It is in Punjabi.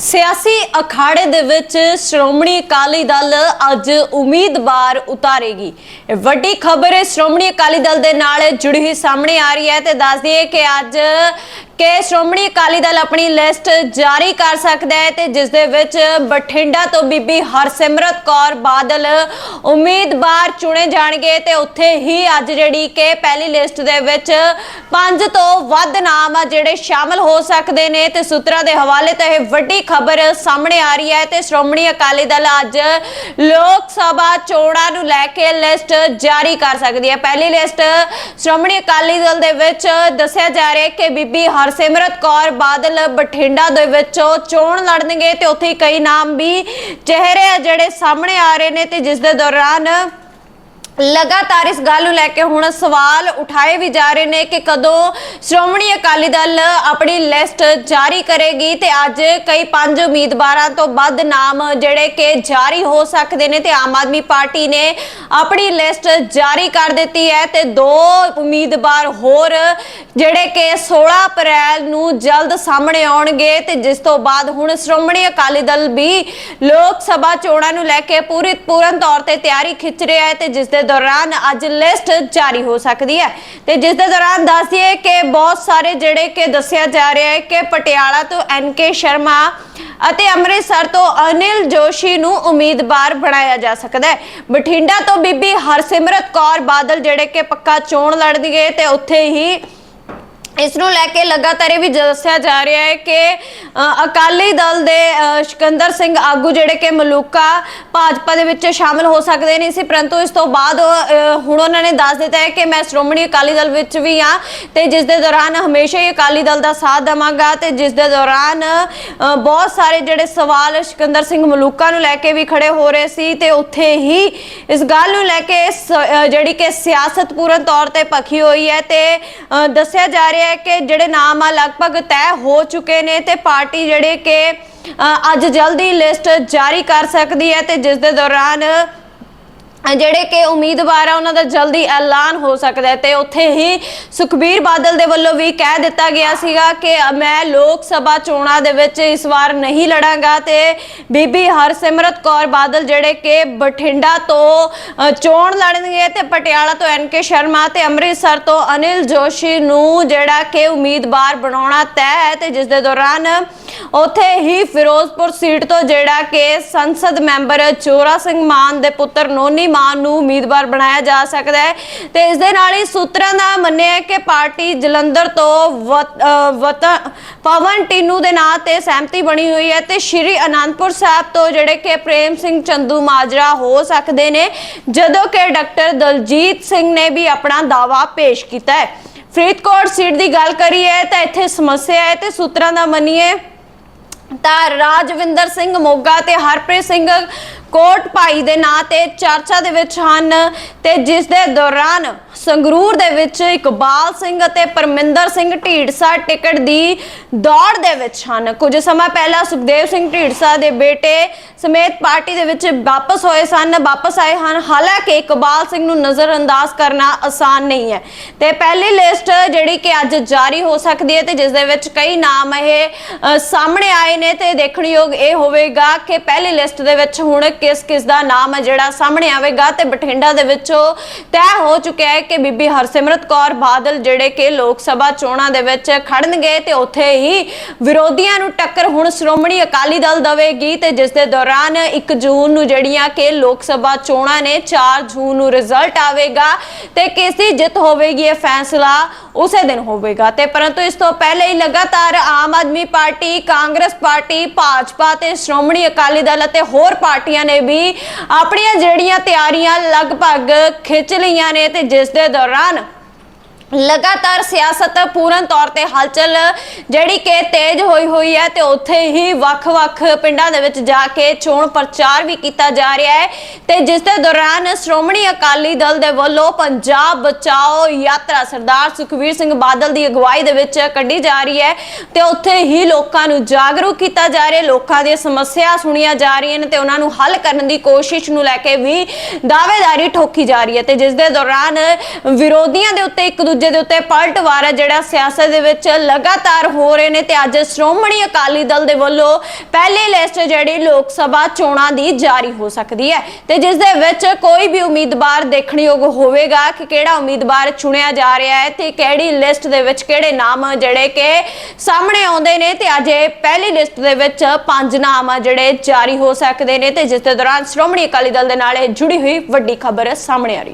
ਸਿਆਸੀ ਅਖਾੜੇ ਦੇ ਵਿੱਚ ਸ਼੍ਰੋਮਣੀ ਅਕਾਲੀ ਦਲ ਅੱਜ ਉਮੀਦਵਾਰ ਉਤਾਰੇਗੀ। ਵੱਡੀ ਖਬਰ ਸ਼੍ਰੋਮਣੀ ਅਕਾਲੀ ਦਲ ਦੇ ਨਾਲ ਜੁੜੀ ਹੋਈ ਸਾਹਮਣੇ ਆ ਰਹੀ ਹੈ ਤੇ ਦੱਸ ਦਈਏ ਕਿ ਅੱਜ ਕਿ ਸ਼੍ਰੋਮਣੀ ਅਕਾਲੀ ਦਲ ਆਪਣੀ ਲਿਸਟ ਜਾਰੀ ਕਰ ਸਕਦਾ ਹੈ ਤੇ ਜਿਸ ਦੇ ਵਿੱਚ ਬਠਿੰਡਾ ਤੋਂ ਬੀਬੀ ਹਰਸਿਮਰਤ ਕੌਰ ਬਾਦਲ ਉਮੀਦਵਾਰ ਚੁਣੇ ਜਾਣਗੇ ਤੇ ਉੱਥੇ ਹੀ ਅੱਜ ਜਿਹੜੀ ਕਿ ਪਹਿਲੀ ਲਿਸਟ ਦੇ ਵਿੱਚ ਪੰਜ ਤੋਂ ਵੱਧ ਨਾਮ ਆ ਜਿਹੜੇ ਸ਼ਾਮਲ ਹੋ ਸਕਦੇ ਨੇ ਤੇ ਸੂਤਰਾਂ ਦੇ ਹਵਾਲੇ ਤੋਂ ਇਹ ਵੱਡੀ ਖਬਰ ਸਾਹਮਣੇ ਆ ਰਹੀ ਹੈ ਤੇ ਸ਼੍ਰੋਮਣੀ ਅਕਾਲੀ ਦਲ ਅੱਜ ਲੋਕ ਸਭਾ ਚੋਣਾਂ ਨੂੰ ਲੈ ਕੇ ਲਿਸਟ ਜਾਰੀ ਕਰ ਸਕਦੀ ਹੈ। ਪਹਿਲੀ ਲਿਸਟ ਸ਼੍ਰੋਮਣੀ ਅਕਾਲੀ ਦਲ ਦੇ ਵਿੱਚ ਦੱਸਿਆ ਜਾ ਰਿਹਾ ਹੈ ਕਿ ਬੀਬੀ ਹਰ ਹਰਸਿਮਰਤ ਕੌਰ ਬਾਦਲ ਬਠਿੰਡਾ ਦੇ ਵਿੱਚੋਂ ਚੋਣ ਲੜਨਗੇ ਤੇ ਉੱਥੇ ਕਈ ਨਾਮ ਵੀ ਚਿਹਰੇ ਆ ਜਿਹੜੇ ਸਾਹਮਣੇ ਆ ਰਹੇ ਨੇ ਤੇ ਜਿਸ ਦੇ ਦੌਰਾਨ ਲਗਾਤਾਰ ਇਸ ਗੱਲ ਨੂੰ ਲੈ ਕੇ ਹੁਣ ਸਵਾਲ ਉਠਾਏ ਵੀ ਜਾ ਰਹੇ ਨੇ ਕਿ ਕਦੋਂ ਸ਼੍ਰੋਮਣੀ ਅਕਾਲੀ ਦਲ ਆਪਣੀ ਲਿਸਟ ਜਾਰੀ ਕਰੇਗੀ ਤੇ ਅੱਜ ਕਈ ਪੰਜ ਉਮੀਦਵਾਰਾਂ ਤੋਂ ਵੱਧ ਨਾਮ ਜਿਹੜੇ ਕਿ ਜਾਰੀ ਹੋ ਸਕਦੇ ਨੇ ਤੇ ਆਮ ਆਦਮੀ ਪਾਰਟੀ ਨੇ ਆਪਣੀ ਲਿਸਟ ਜਾਰੀ ਕਰ ਦਿੱਤੀ ਹੈ ਤੇ ਦੋ ਉਮੀਦਵਾਰ ਹੋਰ ਜਿਹੜੇ ਕਿ 16 ਅਪ੍ਰੈਲ ਨੂੰ ਜਲਦ ਸਾਹਮਣੇ ਆਉਣਗੇ ਤੇ ਜਿਸ ਤੋਂ ਬਾਅਦ ਹੁਣ ਸ਼੍ਰੋਮਣੀ ਅਕਾਲੀ ਦਲ ਵੀ ਲੋਕ ਸਭਾ ਚੋਣਾਂ ਨੂੰ ਲੈ ਕੇ ਪੂਰੀ ਪੂਰਨ ਤੌਰ ਤੇ ਤਿਆਰੀ ਖਿੱਚ ਰਿਹਾ ਹੈ ਤੇ ਜਿਸ ਦੇ ਦੌਰਾਨ ਅੱਜ ਲਿਸਟ ਜਾਰੀ ਹੋ ਸਕਦੀ ਹੈ। ਤੇ ਜਿਸ ਦੇ ਦੌਰਾਨ ਦੱਸ ਦਈਏ ਕਿ ਬਹੁਤ ਸਾਰੇ ਜਿਹੜੇ ਕਿ ਦੱਸਿਆ ਜਾ ਰਿਹਾ ਹੈ ਕਿ ਪਟਿਆਲਾ ਤੋਂ ਐਨ ਕੇ ਸ਼ਰਮਾ ਅਤੇ ਅੰਮ੍ਰਿਤਸਰ ਤੋਂ ਅਨਿਲ ਜੋਸ਼ੀ ਨੂੰ ਉਮੀਦਵਾਰ ਬਣਾਇਆ ਜਾ ਸਕਦਾ ਹੈ। ਬਠਿੰਡਾ ਤੋਂ ਬੀਬੀ ਹਰਸਿਮਰਤ ਕੌਰ ਬਾਦਲ ਜਿਹੜੇ ਕਿ ਪੱਕਾ ਚੋਣ ਲੜਨਗੇ ਤੇ ਉੱਥੇ ਹੀ ਇਸ ਨੂੰ ਲੈ ਕੇ ਲਗਾਤਾਰ ਇਹ ਵੀ ਦੱਸਿਆ ਜਾ ਰਿਹਾ ਹੈ ਕਿ ਅਕਾਲੀ ਦਲ ਦੇ ਸਿਕੰਦਰ ਸਿੰਘ ਆਗੂ ਜਿਹੜੇ ਕਿ ਮਲੂਕਾ ਭਾਜਪਾ ਦੇ ਵਿੱਚ ਸ਼ਾਮਲ ਹੋ ਸਕਦੇ ਨਹੀਂ ਸੀ, ਪਰੰਤੂ ਇਸ ਤੋਂ ਬਾਅਦ ਹੁਣ ਉਹਨਾਂ ਨੇ ਦੱਸ ਦਿੱਤਾ ਹੈ ਕਿ ਮੈਂ ਸ਼੍ਰੋਮਣੀ ਅਕਾਲੀ ਦਲ ਵਿੱਚ ਵੀ ਆ ਤੇ ਜਿਸ ਦੇ ਦੌਰਾਨ ਹਮੇਸ਼ਾ ਹੀ ਅਕਾਲੀ ਦਲ ਦਾ ਸਾਥ ਦੇਵਾਂਗਾ ਤੇ ਜਿਸ ਦੇ ਦੌਰਾਨ ਬਹੁਤ ਸਾਰੇ ਜਿਹੜੇ ਸਵਾਲ ਸਿਕੰਦਰ ਸਿੰਘ ਮਲੂਕਾ ਨੂੰ ਲੈ ਕੇ ਵੀ ਖੜੇ ਹੋ ਰਹੇ ਸੀ ਤੇ ਉੱਥੇ ਹੀ ਇਸ ਗੱਲ ਨੂੰ ਲੈ ਕੇ ਸ- ਜਿਹੜੀ ਕਿ ਸਿਆਸਤ ਪੂਰਨ ਤੌਰ ਤੇ ਭਖੀ ਹੋਈ ਹੈ ਤੇ ਦੱਸਿਆ ਜਾ ਰਿਹਾ ਹੈ ਕਿ ਜਿਹੜੇ ਨਾਮ ਆ ਲਗਭਗ ਤੈਅ ਹੋ ਚੁੱਕੇ ਨੇ ਤੇ ਪਾਰਟੀ ਜਿਹੜੇ ਕਿ ਅੱਜ ਜਲਦੀ ਲਿਸਟ ਜਾਰੀ ਕਰ ਸਕਦੀ ਹੈ ਤੇ ਜਿਸ ਦੇ ਦੌਰਾਨ ਜਿਹੜੇ ਕਿ ਉਮੀਦਵਾਰ ਆ, ਉਹਨਾਂ ਦਾ ਜਲਦੀ ਐਲਾਨ ਹੋ ਸਕਦਾ ਹੈ ਤੇ ਉੱਥੇ ਹੀ ਸੁਖਬੀਰ ਬਾਦਲ ਦੇ ਵੱਲੋਂ ਵੀ ਕਹਿ ਦਿੱਤਾ ਗਿਆ ਸੀਗਾ ਕਿ ਮੈਂ ਲੋਕ ਸਭਾ ਚੋਣਾਂ ਦੇ ਵਿੱਚ ਇਸ ਵਾਰ ਨਹੀਂ ਲੜਾਂਗਾ ਤੇ ਬੀਬੀ ਹਰਸਿਮਰਤ ਕੌਰ ਬਾਦਲ ਜਿਹੜੇ ਕਿ ਬਠਿੰਡਾ ਤੋਂ ਚੋਣ ਲੜਨਗੇ ਤੇ ਪਟਿਆਲਾ ਤੋਂ ਐਨ ਕੇ ਸ਼ਰਮਾ ਤੇ ਅੰਮ੍ਰਿਤਸਰ ਤੋਂ ਅਨਿਲ ਜੋਸ਼ੀ ਨੂੰ ਜਿਹੜਾ ਕਿ ਉਮੀਦਵਾਰ ਬਣਾਉਣਾ ਤੈਅ ਹੈ ਤੇ ਜਿਸ ਦੇ ਦੌਰਾਨ ਉੱਥੇ ਹੀ ਫਿਰੋਜ਼ਪੁਰ ਸੀਟ ਤੋਂ ਜਿਹੜਾ ਕਿ ਸੰਸਦ ਮੈਂਬਰ ਚੋਰਾ ਸਿੰਘ ਮਾਨ ਦੇ ਪੁੱਤਰ ਨੋਨੀ ਮਾਨ ਨੂੰ ਉਮੀਦਵਾਰ ਬਣਾਇਆ ਜਾ ਸਕਦਾ ਹੈ। ਤੇ ਇਸ ਦੇ ਨਾਲ ਹੀ ਸੂਤਰਾਂ ਦਾ ਮੰਨਿਆ ਹੈ ਕਿ ਪਾਰਟੀ ਜਲੰਧਰ ਤੋਂ ਪਵਨ ਟੀਨੂ ਦੇ ਨਾਂ ਤੇ ਸਹਿਮਤੀ ਬਣੀ ਹੋਈ ਹੈ ਤੇ ਸ਼੍ਰੀ ਅਨੰਦਪੁਰ ਸਾਹਿਬ ਤੋਂ ਜਿਹੜੇ ਕਿ ਪ੍ਰੇਮ ਸਿੰਘ ਚੰਦੂ ਮਾਜਰਾ ਹੋ ਸਕਦੇ ਨੇ, ਜਦੋਂ ਕਿ ਡਾਕਟਰ ਦਲਜੀਤ ਸਿੰਘ ਨੇ ਵੀ ਆਪਣਾ ਦਾਵਾ ਪੇਸ਼ ਕੀਤਾ ਹੈ। ਫਰੀਦਕੋਟ ਸੀਟ ਦੀ ਗੱਲ ਕਰੀਏ ਤਾਂ ਇੱਥੇ ਸਮੱਸਿਆ ਹੈ ਤੇ ਸੂਤਰਾਂ ਦਾ ਮੰਨੀਏ ਤਾਂ ਰਾਜਵਿੰਦਰ ਸਿੰਘ ਮੋਗਾ ਤੇ ਹਰਪ੍ਰੀਤ ਸਿੰਘ ਕੋਟ ਭਾਈ ਦੇ ਨਾਂ ਤੇ ਚਰਚਾ ਦੇ ਵਿੱਚ ਹਨ ਤੇ ਜਿਸ ਦੇ ਦੌਰਾਨ ਸੰਗਰੂਰ ਦੇ ਵਿੱਚ ਇਕਬਾਲ ਸਿੰਘ ਅਤੇ ਪਰਮਿੰਦਰ ਸਿੰਘ ਢੀਡਸਾ ਟਿਕਟ ਦੀ ਦੌੜ ਦੇ ਵਿੱਚ ਹਨ। ਕੁਝ ਸਮਾਂ ਪਹਿਲਾਂ ਸੁਖਦੇਵ ਸਿੰਘ ਢੀਡਸਾ ਦੇ ਬੇਟੇ ਸਮੇਤ ਪਾਰਟੀ ਦੇ ਵਿੱਚ ਵਾਪਸ ਹੋਏ ਸਨ। ਵਾਪਸ ਆਏ ਹਨ। ਹਾਲਾਂਕਿ ਇਕਬਾਲ ਸਿੰਘ ਨੂੰ ਨਜ਼ਰਅੰਦਾਜ਼ ਕਰਨਾ ਆਸਾਨ ਨਹੀਂ ਹੈ। ਤੇ ਪਹਿਲੀ ਲਿਸਟ ਜਿਹੜੀ ਕਿ ਅੱਜ ਜਾਰੀ ਹੋ ਸਕਦੀ ਹੈ ਤੇ ਜਿਸ ਦੇ ਵਿੱਚ ਕਈ ਨਾਮ ਇਹ ਸਾਹਮਣੇ ਆਏ ਨੇ ਤੇ ਦੇਖਣਯੋਗ ਇਹ ਹੋਵੇਗਾ ਕਿ ਪਹਿਲੀ ਲਿਸਟ ਦੇ ਵਿੱਚ ਹੁਣ ਕਿਸ ਕਿਸ ਦਾ ਨਾਮ ਹੈ ਜਿਹੜਾ ਸਾਹਮਣੇ ਆਵੇਗਾ ਤੇ ਬਠਿੰਡਾ ਦੇ ਵਿੱਚੋਂ ਤੈਅ ਹੋ ਚੁੱਕਿਆ ਹੈ ਕਿ ਬੀਬੀ ਹਰਸਿਮਰਤ ਕੌਰ ਬਾਦਲ ਜਿਹੜੇ ਕਿ ਲੋਕ ਸਭਾ ਚੋਣਾਂ ਦੇ ਵਿੱਚ ਖੜਨਗੇ ਤੇ ਉੱਥੇ ਹੀ ਵਿਰੋਧੀਆਂ ਨੂੰ ਟੱਕਰ ਹੁਣ ਸ਼੍ਰੋਮਣੀ ਅਕਾਲੀ ਦਲ ਦਵੇਗੀ ਤੇ ਜਿਸ ਦੇ ਦੌਰਾਨ 1 ਜੂਨ ਨੂੰ ਜਿਹੜੀਆਂ ਕਿ ਲੋਕ ਸਭਾ ਚੋਣਾਂ ਨੇ 4 ਜੂਨ ਨੂੰ ਰਿਜ਼ਲਟ ਆਵੇਗਾ ਤੇ ਕਿਸ ਦੀ ਜਿੱਤ ਹੋਵੇਗੀ ਇਹ ਫੈਸਲਾ ਉਸੇ ਦਿਨ ਹੋਵੇਗਾ। ਤੇ ਪਰੰਤੂ ਇਸ ਤੋਂ ਪਹਿਲੇ ਹੀ ਲਗਾਤਾਰ ਆਮ ਆਦਮੀ ਪਾਰਟੀ, ਕਾਂਗਰਸ ਪਾਰਟੀ, ਭਾਜਪਾ ਤੇ ਸ਼੍ਰੋਮਣੀ ਅਕਾਲੀ ਦਲ ਅਤੇ ਹੋਰ ਪਾਰਟੀਆਂ ਨੇ ਵੀ ਆਪਣੀਆਂ ਜਿਹੜੀਆਂ ਤਿਆਰੀਆਂ ਲਗਭਗ ਖਿੱਚ ਲਈਆਂ ਨੇ ਤੇ ਜਿਸ ਦੇ ਦੌਰਾਨ ਲਗਾਤਾਰ ਸਿਆਸਤ ਪੂਰਨ ਤੌਰ ਤੇ ਹਲਚਲ ਜਿਹੜੀ ਕਿ ਤੇਜ਼ ਹੋਈ ਹੋਈ ਹੈ ਤੇ ਉੱਥੇ ਹੀ ਵੱਖ-ਵੱਖ ਪਿੰਡਾਂ ਦੇ ਵਿੱਚ ਜਾ ਕੇ ਚੋਣ ਪ੍ਰਚਾਰ ਵੀ ਕੀਤਾ ਜਾ ਰਿਹਾ ਹੈ ਤੇ ਜਿਸ ਦੇ ਦੌਰਾਨ ਸ਼੍ਰੋਮਣੀ ਅਕਾਲੀ ਦਲ ਦੇ ਵੱਲੋਂ ਪੰਜਾਬ ਬਚਾਓ ਯਾਤਰਾ ਸਰਦਾਰ ਸੁਖਵੀਰ ਸਿੰਘ ਬਾਦਲ ਦੀ ਅਗਵਾਈ ਦੇ ਵਿੱਚ ਕੱਢੀ ਜਾ ਰਹੀ ਹੈ ਤੇ ਉੱਥੇ ਹੀ ਲੋਕਾਂ ਨੂੰ ਜਾਗਰੂਕ ਕੀਤਾ ਜਾ ਰਿਹਾ ਲੋਕਾਂ ਦੀਆਂ ਸਮੱਸਿਆ ਸੁਣੀਆਂ ਜਾ ਰਹੀਆਂ ਨੇ ਤੇ ਉਹਨਾਂ ਨੂੰ ਹੱਲ ਕਰਨ ਦੀ ਕੋਸ਼ਿਸ਼ ਨੂੰ ਲੈ ਕੇ ਵੀ ਦਾਅਵੇਦਾਰੀ ਠੋਕੀ ਜਾ ਰਹੀ ਹੈ ਤੇ ਜਿਸ ਦੇ ਦੌਰਾਨ ਵਿਰੋਧੀਆਂ ਦੇ ਉੱਤੇ ਇੱਕ ਦੂਜੇ ਦੂਜੇ ਦੇ ਉੱਤੇ ਪਲਟਵਾਰ ਹੈ ਜਿਹੜਾ ਸਿਆਸਤ ਦੇ ਵਿੱਚ ਲਗਾਤਾਰ ਹੋ ਰਹੇ ਨੇ ਤੇ ਅੱਜ ਸ਼੍ਰੋਮਣੀ ਅਕਾਲੀ ਦਲ ਦੇ ਵੱਲੋਂ ਪਹਿਲੀ ਲਿਸਟ ਜਿਹੜੀ ਲੋਕ ਸਭਾ ਚੋਣਾਂ ਦੀ ਜਾਰੀ ਹੋ ਸਕਦੀ ਹੈ ਤੇ ਜਿਸ ਦੇ ਵਿੱਚ ਕੋਈ ਵੀ ਉਮੀਦਵਾਰ ਦੇਖਣਯੋਗ ਹੋਵੇਗਾ ਕਿ ਕਿਹੜਾ ਉਮੀਦਵਾਰ ਚੁਣਿਆ ਜਾ ਰਿਹਾ ਹੈ ਤੇ ਕਿਹੜੀ ਲਿਸਟ ਦੇ ਵਿੱਚ ਕਿਹੜੇ ਨਾਮ ਜਿਹੜੇ ਕਿ ਸਾਹਮਣੇ ਆਉਂਦੇ ਨੇ ਤੇ ਅੱਜ ਇਹ ਪਹਿਲੀ ਲਿਸਟ ਦੇ ਵਿੱਚ ਪੰਜ ਨਾਮ ਜਿਹੜੇ ਜਾਰੀ ਹੋ ਸਕਦੇ ਨੇ ਤੇ ਜਿਸ ਦੇ ਦੌਰਾਨ ਸ਼੍ਰੋਮਣੀ ਅਕਾਲੀ ਦਲ ਦੇ ਨਾਲ ਇਹ ਜੁੜੀ ਹੋਈ ਵੱਡੀ ਖਬਰ ਸਾਹਮਣੇ ਆ ਰਹੀ ਹੈ।